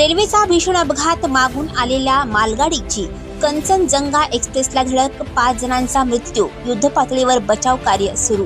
रेल्वेचा भीषण अपघात मागून आलेल्या मालगाडीची कंचनजंगा एक्सप्रेसला धडक पाच जणांचा मृत्यू युद्धपातळीवर बचाव कार्य सुरू.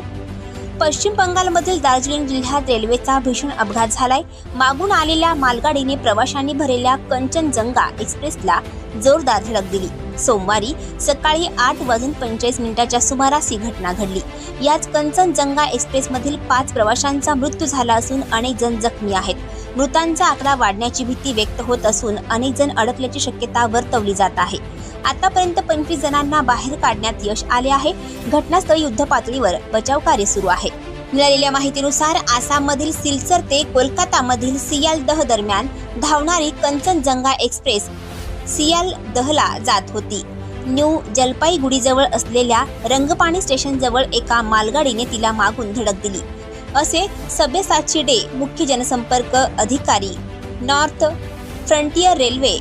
पश्चिम बंगालमधील दार्जिलिंग जिल्ह्यात रेल्वेचा भीषण अपघात झालाय. मागून आलेल्या मालगाडीने प्रवाशांनी भरलेल्या कंचनजंगा एक्सप्रेसला जोरदार धडक दिली. सोमवारी सकाळी आठ वाजून पंचेचाळीस मिनिटाच्या सुमारास ही घटना घडली. याच कंचनजंगा एक्सप्रेसमधील पाच प्रवाशांचा मृत्यू झाला असून अनेक जण जखमी आहेत. मृतांचा आकडा वाढण्याची भीती व्यक्त होत असून अनेक जण अडकल्याची शक्यता वर्तवली जात आहे. आतापर्यंत पंचवीस जणांना बाहेर काढण्यात यश आले आहे. घटनास्थळी युद्ध पातळीवर बचाव कार्य सुरू आहे. मिळालेल्या माहितीनुसार आसाममधील सिलचर ते कोलकातामधील सियालदह दरम्यान धावणारी कंचनजंगा एक्सप्रेस सियालदहला जात होती. न्यू जलपाईगुडीजवळ असलेल्या रंगपाणी स्टेशनजवळ एका मालगाडीने तिला मागून धडक दिली. असे सभ्यसाची डे मुख्य जनसंपर्क अधिकारी North Frontier railway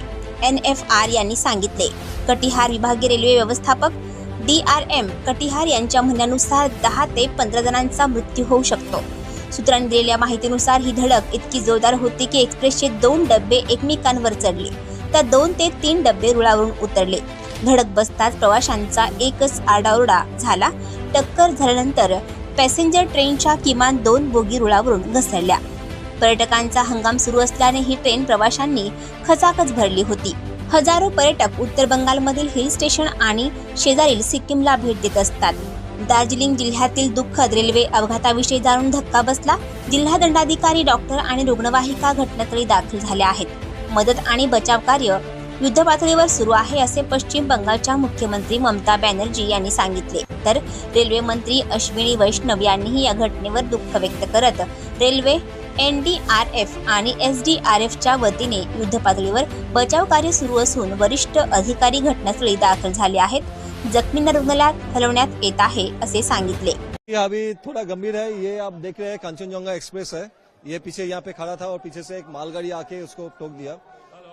N F R यांनी सांगितले. कटिहार विभागीय रेल्वे व्यवस्थापक डी आर एम कटिहार यांच्या म्हणण्यानुसार दहा ते पंधरा जणांचा मृत्यू होऊ शकतो. सूत्रांनी दिलेल्या माहितीनुसार ही धडक इतकी जोरदार होती की एक्सप्रेसचे दोन डबे एकमेकांवर चढले. तर दोन ते तीन डबे रुळावरून उतरले. धडक बसताच प्रवाशांचा एकच आरडाओरडा झाला. टक्कर झाल्यानंतर पॅसेंजर ट्रेनच्या किमान दोन बोगी रुळावरून घसरल्या. पर्यटकांचा हंगाम सुरू असल्याने ही ट्रेन प्रवाशांनी खचाखच भरली होती. हजारो पर्यटक उत्तर बंगालमधील हिल स्टेशन आणि शेजारील सिक्कीमला भेट देत असतात. दार्जिलिंग जिल्ह्यातील दुःखद रेल्वे अपघाताविषयी जाणून धक्का बसला जिल्हा दंडाधिकारी डॉक्टर आणि रुग्णवाहिका घटनास्थळी दाखल झाल्या आहेत. मदत आणि बचाव कार्य युद्धपातळीवर सुरू आहे असे पश्चिम बंगालच्या मुख्यमंत्री ममता बॅनर्जी यांनी सांगितले. तर रेल्वे मंत्री अश्विनी वैष्णव यांनीही या घटनेवर दुःख व्यक्त करत railway N D R F आणि एस डी आर एफच्या वतीने युद्धपातळीवर बचाव कार्य सुरू असून वरिष्ठ अधिकारी घटनास्थळी दाखल झाले आहेत. जखमींना रुग्णालयात हलवण्यात येत आहे असे सांगितले. अभी थोड़ा गंभीर है ये आप देख रहे हैं एक्सप्रेस है। ये पीछे यहाँ पे खड़ा था और पीछे से एक मालगाड़ी आके उसको टोक दिया।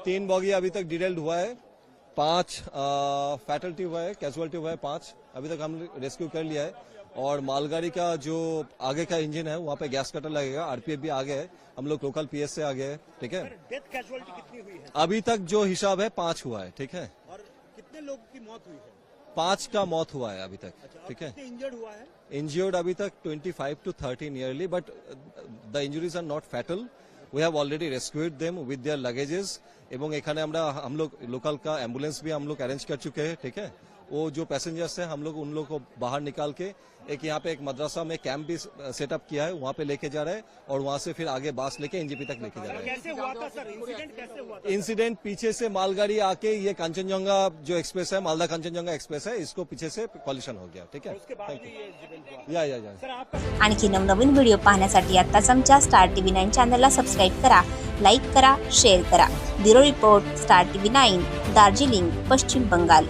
तीन बॉगी अभी तक डिटेल्ड हुआ है। पाँच फैटल्टी हुआ है कैजुअलिटी हुआ है पाँच। अभी तक हम रेस्क्यू कर लिया है। और मालगाड़ी का जो आगे का इंजन है वहाँ पे गैस कटर लगेगा आरपीएफ भी आगे है। हम लोग लोकल पीएस से आगे है ठीक है? डेथ कैजुअलिटी कितनी हुई है? अभी तक जो हिसाब है पाँच हुआ है ठीक है? और कितने लोगों की मौत हुई है? पाँच का मौत हुआ है अभी तक ठीक है? इंजर्ड हुआ है? इंजर्ड अभी तक 25 to 30 nearly but the the are not not we have already rescued them with their luggages एवं एखाने हम लोग लोकल का एम्बुलेंस भी हम लोग अरेंज कर चुके हैं ठीक है वो जो पैसेंजर्स हैं हम लोग उन लोग को बाहर निकाल के एक यहाँ पे एक मदरसा में कैंप भी सेटअप किया है वहाँ पे लेके जा रहे हैं और वहाँ से फिर आगे बास लेके एनजीपी तक लेके जा रहे हैं। कैसे हुआ था सर? इंसिडेंट कैसे हुआ था? इंसिडेंट पीछे से मालगाड़ी आके ये कांचनजंगा जो एक्सप्रेस है मालदा कांचनजंगा एक्सप्रेस है इसको पीछे से कॉलिशन हो गया ठीक है? उसके बाद थैंक में यू ये इवेंट या या या आणखी नवनवीन व्हिडिओ पाहण्यासाठी आत्ताच आमच्या स्टार टीव्ही नाईन चॅनलला सबस्क्राईब करा लाईक करा शेअर करा. Bureau report star TV nine Darjeeling Paschim Bangal.